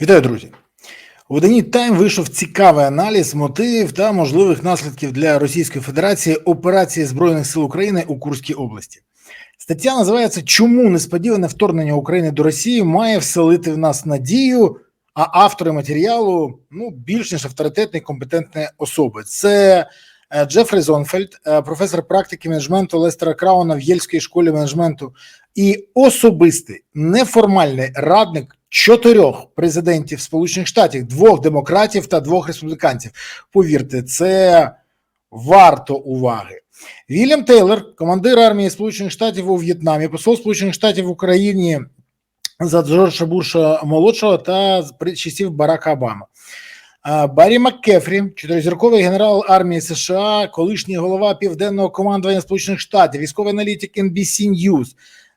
Вітаю, друзі! У виданні Тайм вийшов цікавий аналіз мотивів та можливих наслідків для Російської Федерації операції Збройних сил України у Курській області. Стаття називається Чому несподіване вторгнення України до Росії має вселити в нас надію? А автори матеріалу ну більш ніж авторитетні компетентні особи. Це е, Джефрі Зонфельд, е, професор практики менеджменту Лестера Крауна в Єльській школі менеджменту, і особистий неформальний радник чотирьох президентів Сполучених Штатів, двох демократів та двох республіканців. Повірте, це варто уваги. Вільям Тейлор, командир армії Сполучених Штатів у В'єтнамі, посол Сполучених Штатів в Україні за Джорджа Буша молодшого та часів Барака Обами. А, Баррі Маккефрі, чотиризірковий генерал армії США, колишній голова південного командування Сполучених Штатів, військовий аналітик NBC News,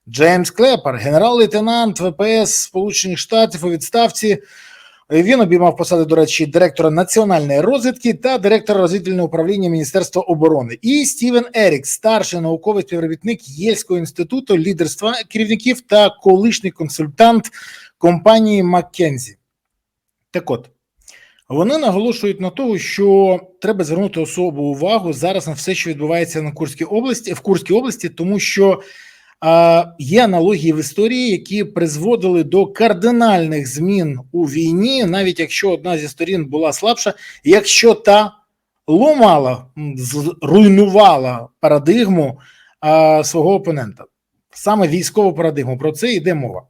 Джеймс Клепер, генерал-лейтенант ВПС Сполучених Штатів у відставці. Він обіймав посади, до речі, директора національної розвідки та директора розвідувального управління Міністерства оборони. І Стівен Ерік, старший науковий співробітник Єльського інституту лідерства керівників та колишній консультант компанії Маккензі. Так от. Вони наголошують на тому, що треба звернути особу увагу зараз на все, що відбувається на Курській області в Курській області, тому що є аналогії в історії, які призводили до кардинальних змін у війні, навіть якщо одна зі сторін була слабша, якщо та ломала, зруйнувала парадигму свого опонента, саме військову парадигму. Про це йде мова.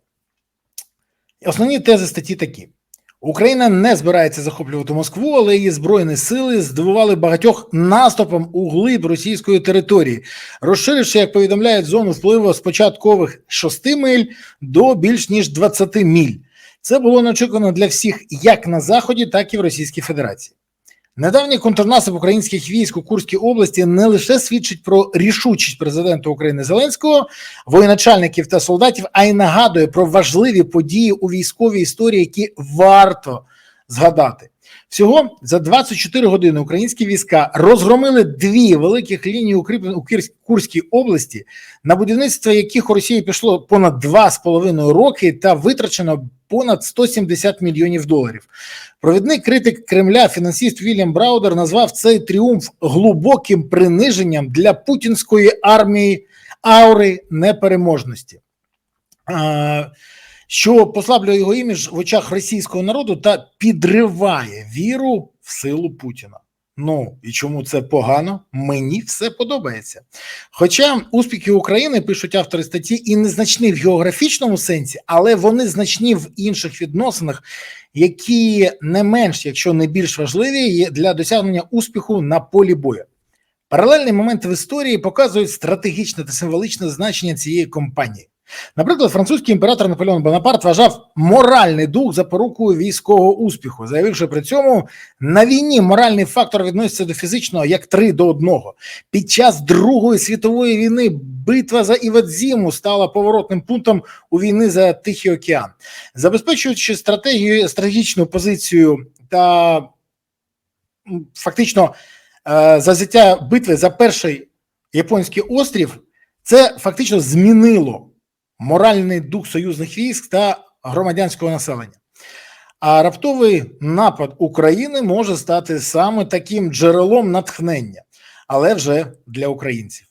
Основні тези статті такі. Україна не збирається захоплювати Москву, але її збройні сили здивували багатьох наступом у глиб російської території, розширивши, як повідомляють, зону впливу з початкових 6 миль до більш ніж 20 міль. Це було неочікувано для всіх як на заході, так і в Російській Федерації. Недавній контрнаступ українських військ у Курській області не лише свідчить про рішучість президента України Зеленського, воєначальників та солдатів, а й нагадує про важливі події у військовій історії, які варто згадати. Всього за 24 години українські війська розгромили дві великих лінії укріплень у Курській області, на будівництво яких у Росії пішло понад 2,5 роки та витрачено понад 170 мільйонів доларів. Провідний критик Кремля, фінансист Вільям Браудер, назвав цей тріумф глибоким приниженням для путінської армії аури непереможності. Що послаблює його імідж в очах російського народу та підриває віру в силу Путіна. Ну і чому це погано? Мені все подобається. Хоча успіхи України пишуть автори статті і незначні в географічному сенсі, але вони значні в інших відносинах, які не менш, якщо не більш важливі, для досягнення успіху на полі бою. Паралельний момент в історії показують стратегічне та символічне значення цієї компанії. Наприклад, французький імператор Наполеон Бонапарт вважав моральний дух запорукою військового успіху, заявивши при цьому на війні моральний фактор відноситься до фізичного як три до одного. Під час Другої світової війни битва за Івадзіму стала поворотним пунктом у війни за Тихий океан, забезпечуючи стратегію стратегічну позицію та фактично е, за взяття битви за перший японський острів. Це фактично змінило моральний дух союзних військ та громадянського населення. А раптовий напад України може стати саме таким джерелом натхнення, але вже для українців.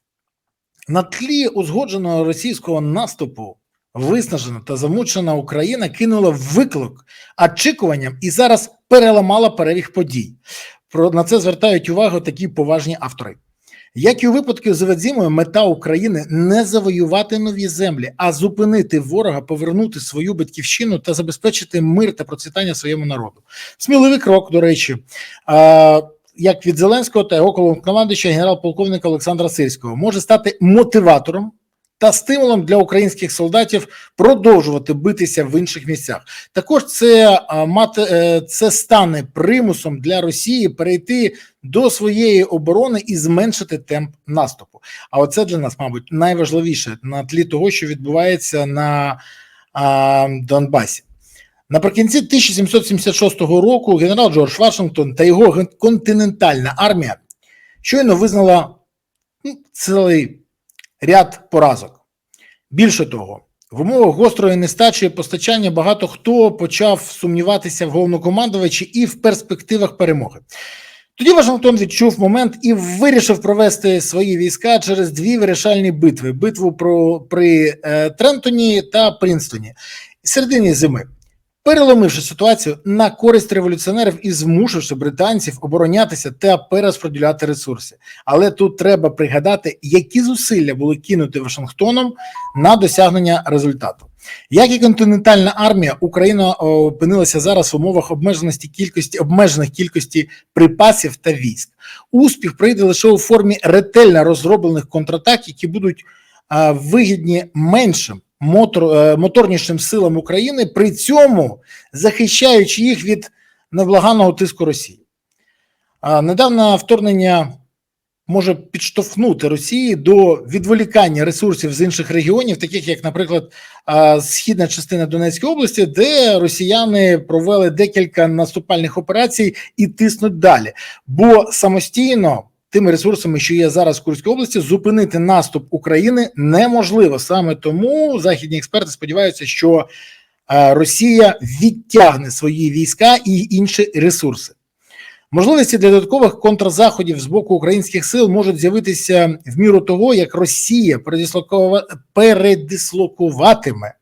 На тлі узгодженого російського наступу виснажена та замучена Україна кинула виклик очікуванням і зараз переламала перебіг подій. Про на це звертають увагу такі поважні автори. Як і у випадку з Івадзімою, мета України не завоювати нові землі, а зупинити ворога, повернути свою батьківщину та забезпечити мир та процвітання своєму народу. Сміливий крок, до речі, як від Зеленського та його головнокомандуюча генерал-полковника Олександра Сирського може стати мотиватором та стимулом для українських солдатів продовжувати битися в інших місцях. Також це мати е, це стане примусом для Росії перейти до своєї оборони і зменшити темп наступу. А оце для нас, мабуть, найважливіше на тлі того, що відбувається на а, Донбасі. Наприкінці 1776 року генерал Джордж Вашингтон та його континентальна армія щойно визнала ну, цілий ряд поразок. Більше того, В умовах гострої нестачі постачання багато хто почав сумніватися в головнокомандувачі і в перспективах перемоги. Тоді Вашингтон відчув момент і вирішив провести свої війська через дві вирішальні битви: битву про при е, Трентоні та Принстоні середині зими, переломивши ситуацію на користь революціонерів і змусивши британців оборонятися та перерозподіляти ресурси. Але тут треба пригадати, які зусилля були кинуті Вашингтоном на досягнення результату. Як і континентальна армія, Україна опинилася зараз в умовах обмеженості кількості обмежених кількості припасів та військ. Успіх прийде лише у формі ретельно розроблених контратак, які будуть а, вигідні меншим мотор, е, моторнішим силам України, при цьому захищаючи їх від невблаганного тиску Росії. Недавне вторгнення може підштовхнути Росії до відволікання ресурсів з інших регіонів, таких як, наприклад, східна частина Донецької області, де росіяни провели декілька наступальних операцій і тиснуть далі, бо самостійно. Тими ресурсами, що є зараз в Курській області, зупинити наступ України неможливо. Саме тому західні експерти сподіваються, що е, Росія відтягне свої війська і інші ресурси. Можливості для додаткових контрзаходів з боку українських сил можуть з'явитися в міру того, як Росія передислокуватиме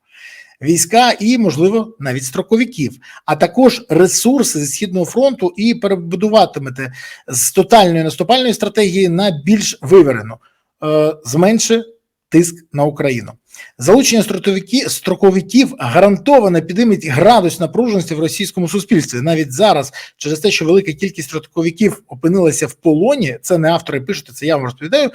війська і, можливо, навіть строковиків, а також ресурси зі східного фронту і перебудуватимете з тотальної наступальної стратегії на більш виверену, е, зменши тиск на Україну. Залучення строковиків, гарантовано підіймить градус напруженості в російському суспільстві. Навіть зараз, через те, що велика кількість строковиків опинилася в полоні, це не автори пишуть, це я вам розповідаю.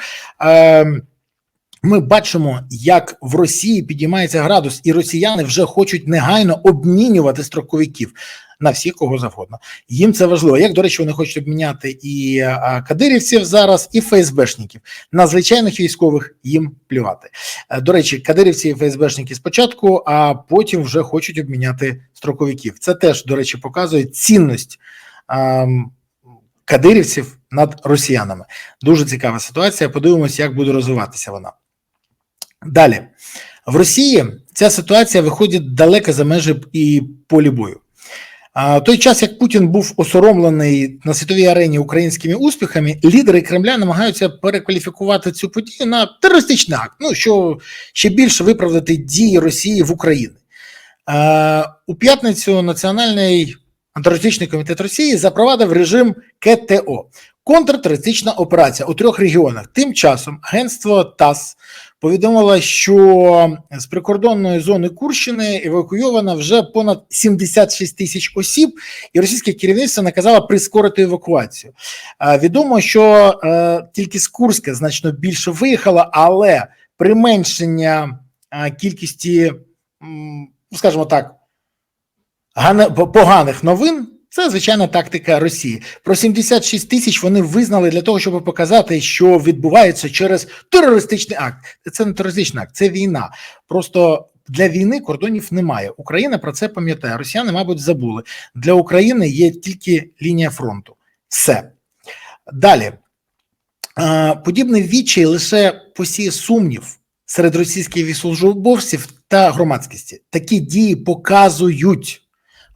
Ми бачимо, як в Росії підіймається градус, і росіяни вже хочуть негайно обмінювати строковиків на всіх, кого завгодно. Їм це важливо. Як до речі, вони хочуть обміняти і кадирівців зараз, і ФСБшників. На звичайних військових їм плювати. Е, До речі, кадирівці і ФСБшники спочатку, а потім вже хочуть обміняти строковиків. Це теж, до речі, показує цінність. Кадирівців над росіянами дуже цікава ситуація. Подивимося, як буде розвиватися вона. Далі в Росії ця ситуація виходить далеко за межі і полі бою. В той час, як Путін був осоромлений на світовій арені українськими успіхами, лідери Кремля намагаються перекваліфікувати цю подію на терористичний акт, ну що ще більше виправдати дії Росії в Україні. У п'ятницю Національний антитерористичний комітет Росії запровадив режим КТО контртерористична операція у трьох регіонах. Тим часом агентство ТАСС повідомило, що з прикордонної зони Курщини евакуйовано вже понад 76 тисяч осіб, і російське керівництво наказало прискорити евакуацію. Відомо, що е, тільки з Курська значно більше виїхало, але применшення кількості, скажімо так, поганих новин. Це звичайна тактика Росії. Про 76 тисяч вони визнали для того, щоб показати, що відбувається через терористичний акт. Це не терористичний акт, це війна. Просто для війни кордонів немає. Україна про це пам'ятає. Росіяни, мабуть, забули. Для України є тільки лінія фронту. Все далі. Подібний відчай лише посіє сумнів серед російських військовослужбовців та громадськості. Такі дії показують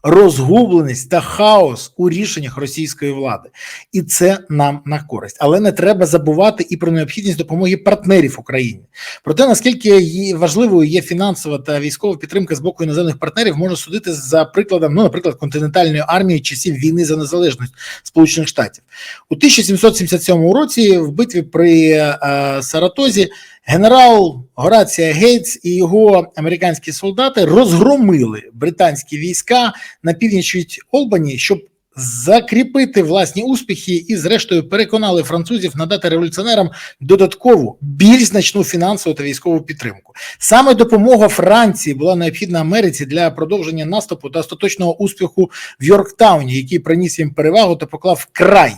розгубленість та хаос у рішеннях російської влади, і це нам на користь. Але не треба забувати і про необхідність допомоги партнерів Україні. Про те, наскільки важливою є фінансова та військова підтримка з боку іноземних партнерів, можна судити за прикладом, ну, наприклад, континентальної армії часів війни за незалежність Сполучених Штатів у 1777 році в битві при е, Саратозі. Генерал Горація Гейтс і його американські солдати розгромили британські війська на північ від Олбані, щоб закріпити власні успіхи, і, зрештою, переконали французів надати революціонерам додаткову більш значну фінансову та військову підтримку. Саме допомога Франції була необхідна Америці для продовження наступу та остаточного успіху в Йорктауні, який приніс їм перевагу та поклав край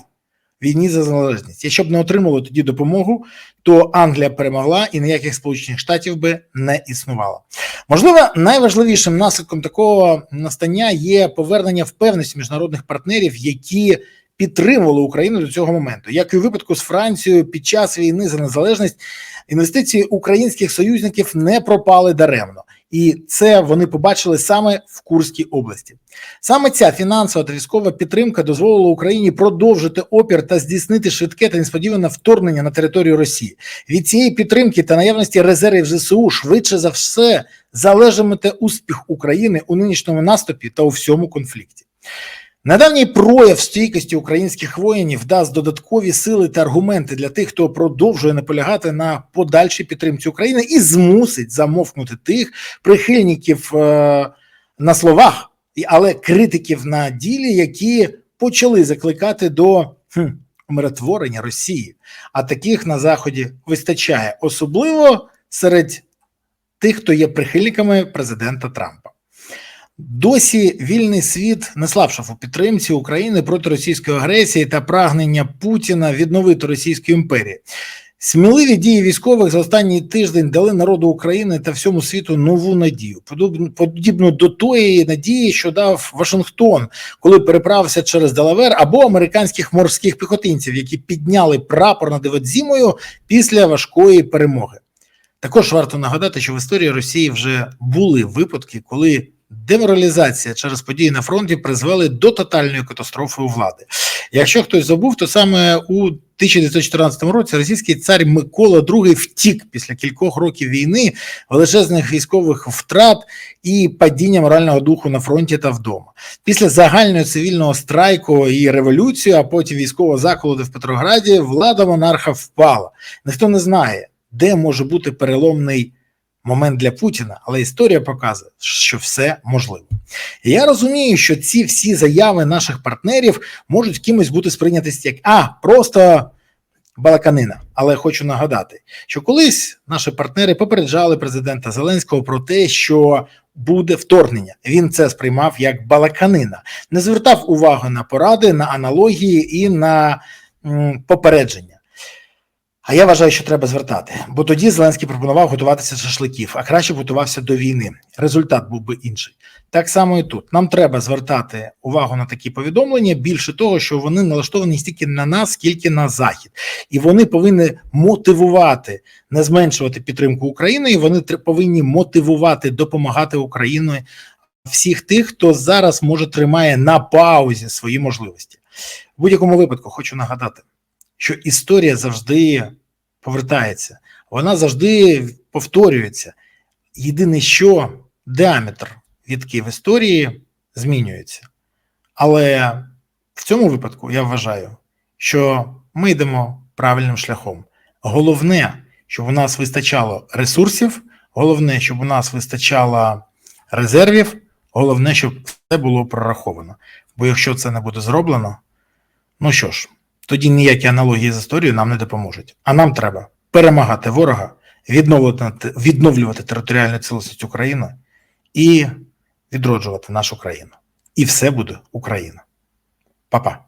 війні за залежність. Якщо б не отримали тоді допомогу, то Англія перемогла і ніяких сполучених штатів би не існувало. Можливо, найважливішим наслідком такого настання є повернення впевненості міжнародних партнерів, які підтримували Україну до цього моменту, як і у випадку з Францією під час війни за незалежність інвестиції українських союзників не пропали даремно. І це вони побачили саме в Курській області. Саме ця фінансова та військова підтримка дозволила Україні продовжити опір та здійснити швидке та несподіване вторгнення на територію Росії. Від цієї підтримки та наявності резервів ЗСУ швидше за все залежатиме успіх України у нинішньому наступі та у всьому конфлікті. Недавній прояв стійкості українських воїнів дасть додаткові сили та аргументи для тих, хто продовжує наполягати на подальшій підтримці України і змусить замовкнути тих прихильників е, на словах, але критиків на ділі, які почали закликати до хм, умиротворення Росії. А таких на заході вистачає, особливо серед тих, хто є прихильниками президента Трампа. Досі вільний світ не слабшав у підтримці України проти російської агресії та прагнення Путіна відновити Російську імперію. Сміливі дії військових за останній тиждень дали народу України та всьому світу нову надію, подібну до тої надії, що дав Вашингтон, коли переправився через Делавер або американських морських піхотинців, які підняли прапор над Івадзімою після важкої перемоги. Також варто нагадати, що в історії Росії вже були випадки, коли деморалізація через події на фронті призвели до тотальної катастрофи у влади. Якщо хтось забув, то саме у 1914 році російський цар Микола II втік після кількох років війни, величезних військових втрат і падіння морального духу на фронті та вдома. Після загального цивільного страйку і революції, а потім військового заколоти в Петрограді, влада монарха впала. Ніхто не знає, де може бути переломний момент для Путіна, але історія показує, що все можливо. І я розумію, що ці всі заяви наших партнерів можуть кимось бути сприйняті як а просто балаканина. Але хочу нагадати, що колись наші партнери попереджали президента Зеленського про те, що буде вторгнення. Він це сприймав як балаканина, не звертав увагу на поради, на аналогії і на м, попередження. А я вважаю, що треба звертати, бо тоді Зеленський пропонував готуватися шашликів, а краще готувався до війни. Результат був би інший. Так само і тут нам треба звертати увагу на такі повідомлення. Більше того, що вони налаштовані стільки на нас, скільки на захід, і вони повинні мотивувати, не зменшувати підтримку України. і Вони повинні мотивувати допомагати Україні всіх тих, хто зараз може тримає на паузі свої можливості. В будь-якому випадку хочу нагадати що історія завжди повертається, вона завжди повторюється. Єдине, що діаметр відків історії змінюється. Але в цьому випадку я вважаю, що ми йдемо правильним шляхом. Головне, щоб у нас вистачало ресурсів, головне, щоб у нас вистачало резервів, головне, щоб все було прораховано. Бо якщо це не буде зроблено, ну що ж тоді ніякі аналогії з історією нам не допоможуть. А нам треба перемагати ворога, відновлювати, відновлювати територіальну цілісність України і відроджувати нашу країну. І все буде Україна. Па-па.